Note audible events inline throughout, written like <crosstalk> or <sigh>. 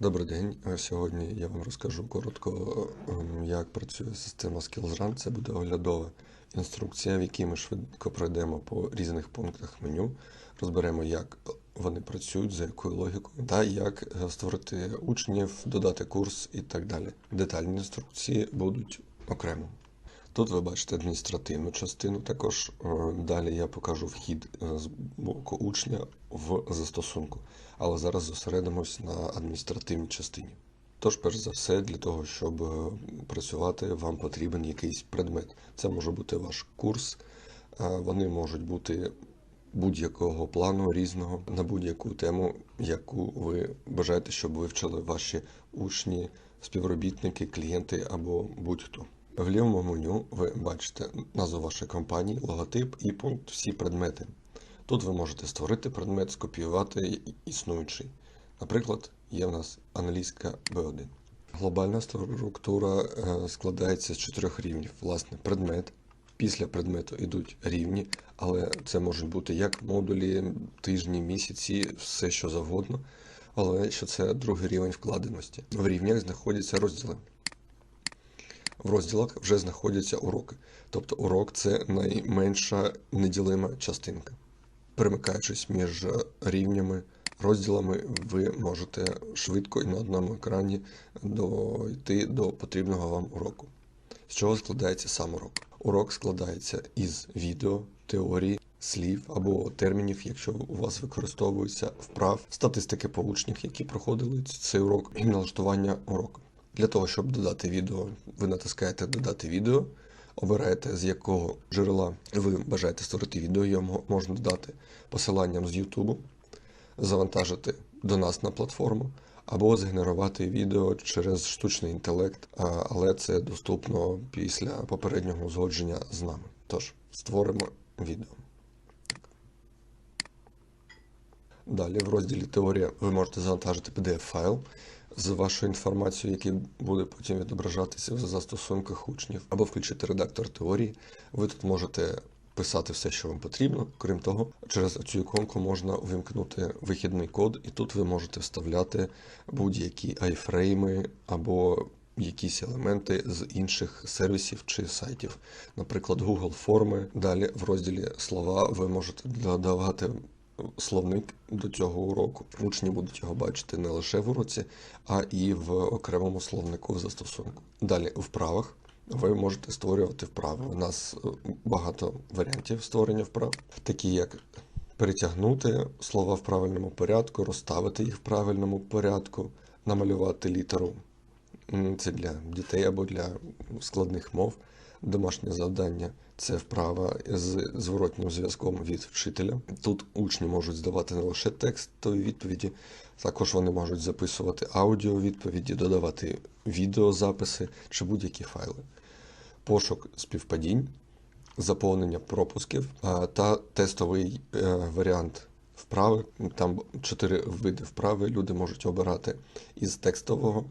Добрий день. Е, Сьогодні я вам розкажу коротко, ем, як працює система SkillsRun. Це буде оглядова інструкція, в якій ми швидко пройдемо по різних пунктах меню, розберемо, як вони працюють, за якою логікою, та як е, створити учнів, додати курс і так далі. Детальні інструкції будуть окремо. Тут ви бачите адміністративну частину. Також е, далі я покажу вхід е, з боку учня в застосунку. Але зараз зосередимось на адміністративній частині. Тож, перш за все, для того, щоб е, працювати, вам потрібен якийсь предмет. Це може бути ваш курс, вони можуть бути будь-якого плану різного на будь-яку тему, яку ви бажаєте, щоб вивчили ваші учні, співробітники, клієнти або будь-хто. В лівому меню ви бачите назву вашої компанії, логотип і пункт всі предмети. Тут ви можете створити предмет, скопіювати існуючий. Наприклад, є в нас англійська B1. Глобальна структура е, складається з чотирьох рівнів. Власне, предмет. Після предмету йдуть рівні, але це можуть бути як модулі, тижні, місяці, все що завгодно. Але що це другий рівень вкладеності. В рівнях знаходяться розділи. В розділах вже знаходяться уроки. Тобто урок це найменша неділима частинка. Перемикаючись між рівнями, розділами, ви можете швидко і на одному екрані дойти до потрібного вам уроку. З чого складається сам урок? Урок складається із відео, теорії, слів або термінів, якщо у вас використовуються вправ, статистики по учнях, які проходили цей урок, і налаштування уроку. Для того, щоб додати відео, ви натискаєте Додати відео, обираєте, з якого джерела ви бажаєте створити відео, його можна додати посиланням з YouTube, завантажити до нас на платформу, або згенерувати відео через штучний інтелект, але це доступно після попереднього узгодження з нами. Тож, створимо відео. Далі в розділі Теорія ви можете завантажити PDF-файл з вашою інформацією, який буде потім відображатися в застосунках учнів, або включити редактор теорії. Ви тут можете писати все, що вам потрібно. Крім того, через цю іконку можна увімкнути вихідний код, і тут ви можете вставляти будь-які айфрейми або якісь елементи з інших сервісів чи сайтів, наприклад, Google форми. Далі в розділі слова ви можете додавати словник до цього уроку. Учні будуть його бачити не лише в уроці, а і в окремому словнику застосунку. Далі у вправах. Ви можете створювати вправи. У нас е, багато варіантів створення вправ, такі як перетягнути слова в правильному порядку, розставити їх в правильному порядку, намалювати літеру. Це для дітей або для складних мов. Домашнє завдання це вправа з зворотнім зв'язком від вчителя. Тут учні можуть здавати не лише текстові відповіді, також вони можуть записувати аудіо відповіді, додавати відеозаписи чи будь-які файли. Пошук співпадінь, заповнення пропусків та тестовий е, варіант вправи. Там чотири види вправи люди можуть обирати із текстового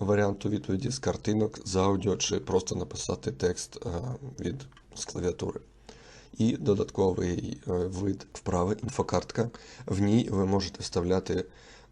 варіанту відповіді, з картинок, з аудіо, чи просто написати текст е, від з клавіатури. І додатковий е, вид вправи інфокартка. В ній ви можете вставляти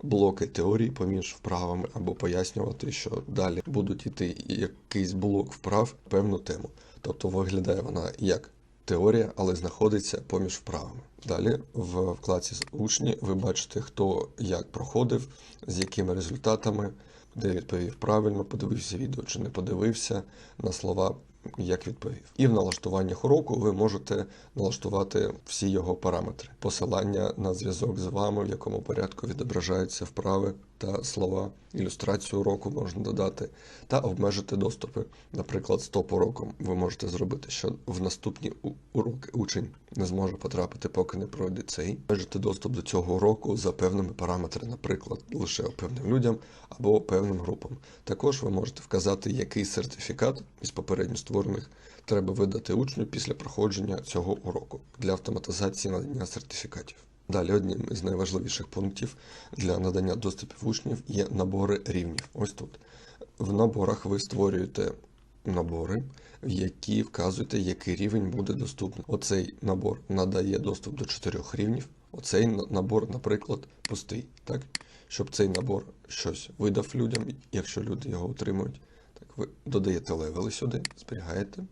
блоки теорії поміж вправами або пояснювати, що далі будуть йти якийсь блок вправ певну тему. Тобто виглядає вона як теорія, але знаходиться поміж вправами. Далі в вкладці учні ви бачите, хто як проходив, з якими результатами, де відповів правильно, подивився відео чи не подивився на слова, як відповів. І в налаштуваннях уроку ви можете налаштувати всі його параметри, посилання на зв'язок з вами, в якому порядку відображаються вправи та слова, ілюстрацію уроку можна додати, та обмежити доступи. Наприклад, стоп уроком ви можете зробити, що в наступні уроки учень не зможе потрапити, поки не пройде цей. Обмежити доступ до цього уроку за певними параметрами, наприклад, лише певним людям або певним групам. Також ви можете вказати, який сертифікат із попередньо створених треба видати учню після проходження цього уроку для автоматизації надання сертифікатів. Далі одним із найважливіших пунктів для надання доступів учнів є набори рівнів. Ось тут. В наборах ви створюєте набори, в які вказуєте, який рівень буде доступний. Оцей набор надає доступ до чотирьох рівнів. Оцей набор, наприклад, пустий. Так? щоб цей набор щось видав людям, якщо люди його отримують. Так, ви додаєте левели сюди, зберігаєте.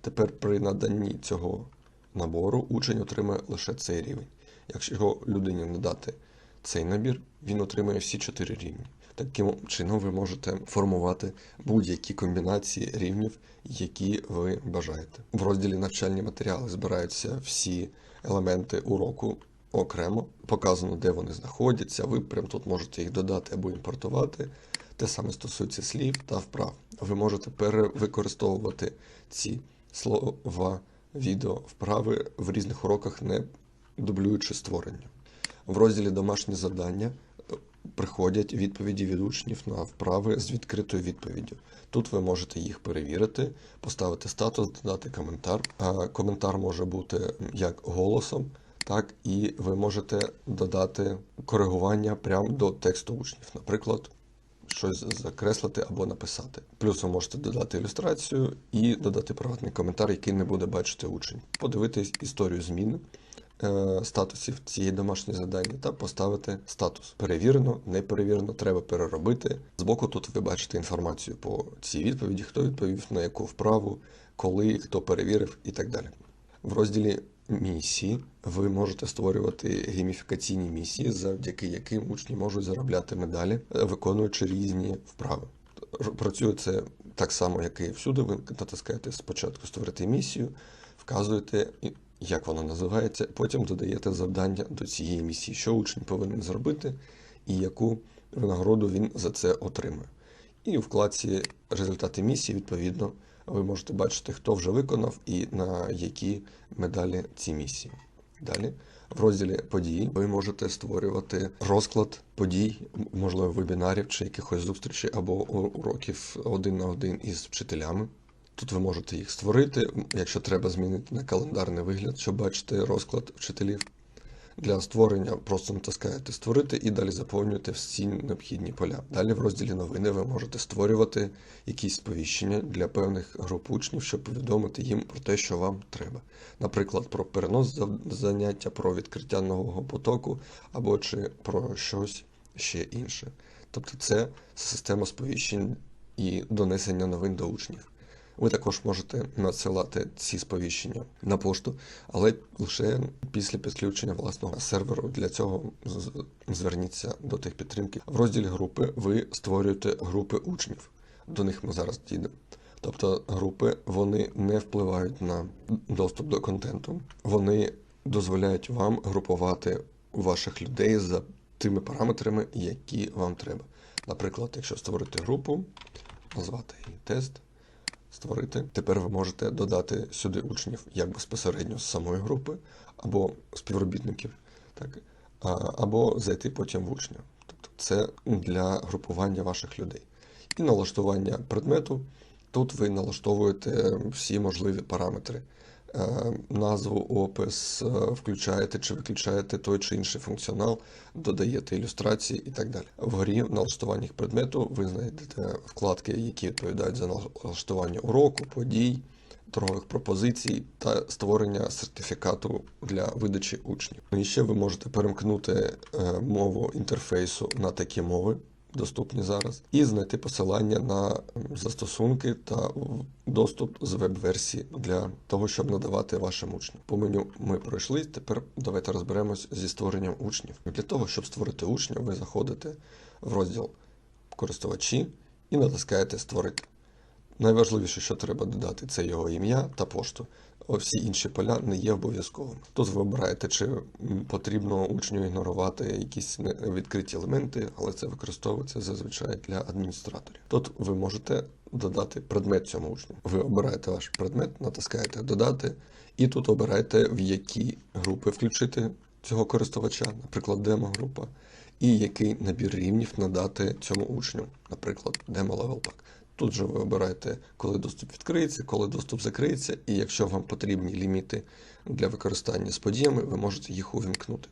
Тепер при наданні цього набору учень отримає лише цей рівень. Якщо людині надати цей набір, він отримає всі чотири рівні. Таким чином ви можете формувати будь-які комбінації рівнів, які ви бажаєте. В розділі навчальні матеріали збираються всі елементи уроку окремо, показано, де вони знаходяться. Ви прямо тут можете їх додати або імпортувати. Те саме стосується слів та вправ. Ви можете перевикористовувати ці слова, відео, вправи в різних уроках, не дублюючи створення. В розділі домашні завдання приходять відповіді від учнів на вправи з відкритою відповіддю. Тут ви можете їх перевірити, поставити статус, додати коментар. А коментар може бути як голосом, так і ви можете додати коригування прямо до тексту учнів. Наприклад, щось закреслити або написати. Плюс ви можете додати ілюстрацію і додати приватний коментар, який не буде бачити учень. Подивитись історію зміни е, статусів цієї домашньої завдання та поставити статус. Перевірено, не перевірено, треба переробити. Збоку тут ви бачите інформацію по цій відповіді, хто відповів на яку вправу, коли, хто перевірив і так далі. В розділі місії ви можете створювати гейміфікаційні місії, завдяки яким учні можуть заробляти медалі, е, виконуючи різні вправи. Працює це так само, як і всюди. Ви натискаєте спочатку створити місію, вказуєте, як вона називається, потім додаєте завдання до цієї місії, що учень повинен зробити і яку винагороду він за це отримує. І у вкладці результати місії, відповідно, ви можете бачити, хто вже виконав і на які медалі ці місії. Далі, в розділі події, ви можете створювати розклад подій, можливо, вебінарів чи якихось зустрічей або уроків один на один із вчителями. Тут ви можете їх створити, якщо треба змінити на календарний вигляд, щоб бачити розклад вчителів. Для створення просто натискаєте створити і далі заповнюєте всі необхідні поля. Далі в розділі новини ви можете створювати якісь сповіщення для певних груп учнів, щоб повідомити їм про те, що вам треба. Наприклад, про перенос заняття, про відкриття нового потоку або чи про щось ще інше. Тобто це система сповіщень і донесення новин до учнів. Ви також можете надсилати ці сповіщення на пошту, але лише після підключення власного серверу. Для цього зверніться до техпідтримки. В розділі групи ви створюєте групи учнів. До них ми зараз дійдемо. Тобто групи вони не впливають на доступ до контенту. Вони дозволяють вам групувати ваших людей за тими параметрами, які вам треба. Наприклад, якщо створити групу, назвати її тест, створити. Тепер ви можете додати сюди учнів як безпосередньо з самої групи, або співробітників, так, або зайти потім в учня. Тобто це для групування ваших людей. І налаштування предмету. Тут ви налаштовуєте всі можливі параметри. Е, Назву, опис, е, включаєте чи виключаєте той чи інший функціонал, додаєте ілюстрації і так далі. Вгорі в налаштуваннях предмету ви знайдете вкладки, які відповідають за налаштування уроку, подій, торгових пропозицій та створення сертифікату для видачі учнів. І ще ви можете перемкнути е, мову інтерфейсу на такі мови, доступні зараз, і знайти посилання на застосунки та доступ з веб-версії для того, щоб надавати вашим учням. По меню ми пройшли. Тепер давайте розберемось зі створенням учнів. Для того, щоб створити учня, ви заходите в розділ користувачі і натискаєте Створити. Найважливіше, що треба додати, це його ім'я та пошту. Всі інші поля не є обов'язковими. Тут ви обираєте, чи потрібно учню ігнорувати якісь відкриті елементи, але це використовується зазвичай для адміністраторів. Тут ви можете додати предмет цьому учню. Ви обираєте ваш предмет, натискаєте Додати, і тут обираєте, в які групи включити цього користувача, наприклад, демо-група, і який набір рівнів надати цьому учню, наприклад, демо Level Pack. Тут же ви обираєте, коли доступ відкриється, коли доступ закриється, і якщо вам потрібні ліміти для використання з подіями, ви можете їх увімкнути.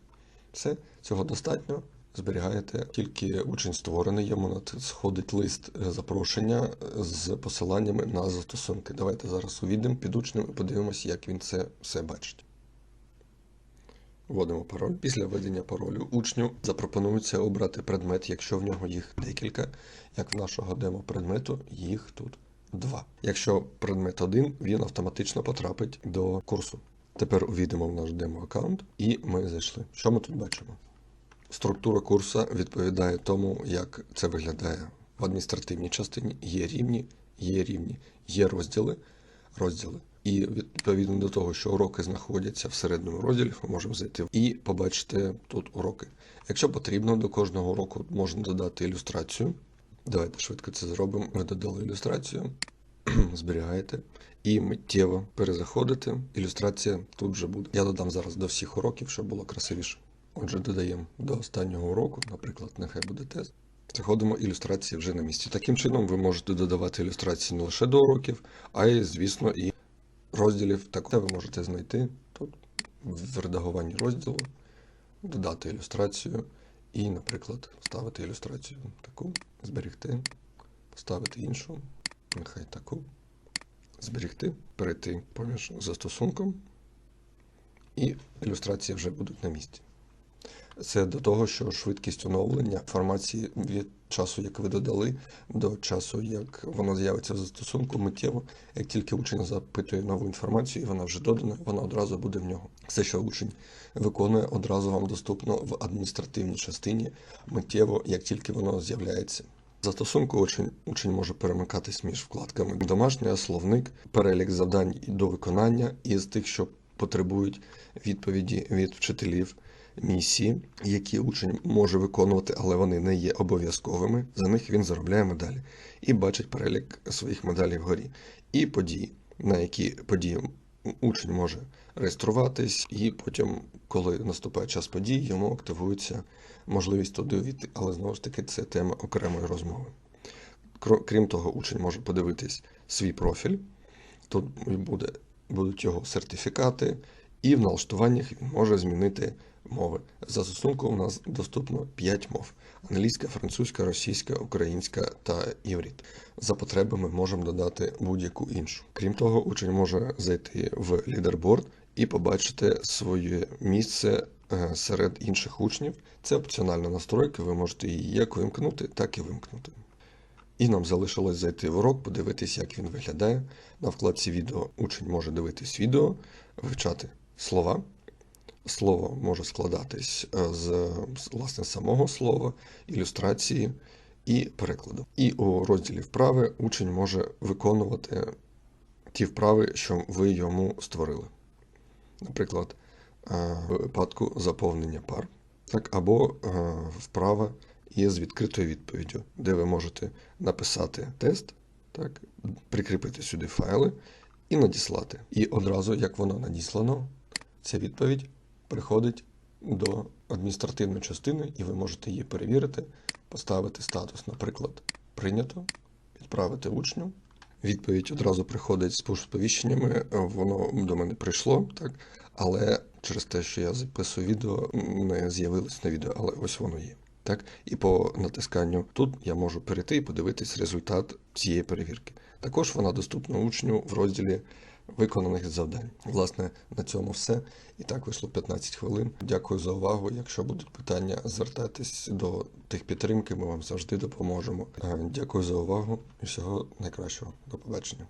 Все, цього достатньо. Зберігаєте, тільки учень створений, йому надходить лист е, запрошення е, з посиланнями на застосунки. Давайте зараз увійдемо під учнем і подивимося, як він це все бачить. Вводимо пароль. Після введення паролю учню запропонується обрати предмет, якщо в нього їх декілька. Як в нашого демо-предмету, їх тут два. Якщо предмет один, він автоматично потрапить до курсу. Тепер увійдемо в наш демо-аккаунт і ми зайшли. Що ми тут бачимо? Структура курсу відповідає тому, як це виглядає в адміністративній частині. Є рівні, є рівні, є розділи, розділи. І відповідно до того, що уроки знаходяться в середньому розділі, ми можемо зайти і побачити тут уроки. Якщо потрібно, до кожного уроку можна додати ілюстрацію. Давайте швидко це зробимо. Ви додали ілюстрацію, <clears throat> зберігаєте і миттєво перезаходите. Ілюстрація тут вже буде. Я додам зараз до всіх уроків, щоб було красивіше. Отже, додаємо до останнього уроку, наприклад, нехай буде тест. Заходимо ілюстрації вже на місці. Таким чином, ви можете додавати ілюстрації не лише до уроків, а й, звісно, і розділів. Так, ви можете знайти тут в редагуванні розділу, додати ілюстрацію і, наприклад, вставити ілюстрацію таку, зберегти, ставити іншу, нехай таку, зберегти, перейти поміж застосунком, і ілюстрації вже будуть на місці. Це до того, що швидкість оновлення інформації від часу, як ви додали, до часу, як воно з'явиться в застосунку миттєво. Як тільки учень запитує нову інформацію, і вона вже додана, вона одразу буде в нього. Все, що учень виконує, одразу вам доступно в адміністративній частині миттєво, як тільки воно з'являється. Застосунку учень, учень може перемикатись між вкладками домашня, словник, перелік завдань до виконання із тих, що потребують відповіді від вчителів місії, які учень може виконувати, але вони не є обов'язковими. За них він заробляє медалі і бачить перелік своїх медалей вгорі. І події, на які події учень може реєструватись, і потім, коли наступає час подій, йому активується можливість туди увійти. Але знову ж таки, це тема окремої розмови. Крім того, учень може подивитись свій профіль. Тут буде, будуть його сертифікати, і в налаштуваннях він може змінити мови. За застосунку у нас доступно 5 мов: англійська, французька, російська, українська та єврит. За потребами можемо додати будь-яку іншу. Крім того, учень може зайти в лідерборд і побачити своє місце е, серед інших учнів. Це опціональна настройка, ви можете її як вимкнути, так і вимкнути. І нам залишилось зайти в урок, подивитись, як він виглядає. На вкладці відео учень може дивитись відео, вивчати слова. Слово може складатись з власне самого слова, ілюстрації і перекладу. І у розділі вправи учень може виконувати ті вправи, що ви йому створили. Наприклад, в випадку заповнення пар, так, або вправа із відкритою відповіддю, де ви можете написати тест, так, прикріпити сюди файли і надіслати. І одразу, як воно надіслано, ця відповідь приходить до адміністративної частини, і ви можете її перевірити, поставити статус, наприклад, прийнято, відправити учню. Відповідь одразу приходить з пуш-сповіщеннями, воно до мене прийшло, так, але через те, що я записую відео, не з'явилось на відео, але ось воно є. Так, І по натисканню тут я можу перейти і подивитись результат цієї перевірки. Також вона доступна учню в розділі виконаних завдань. Власне, на цьому все. І так вийшло 15 хвилин. Дякую за увагу. Якщо будуть питання, звертайтесь до тих підтримки, ми вам завжди допоможемо. Дякую за увагу і всього найкращого. До побачення.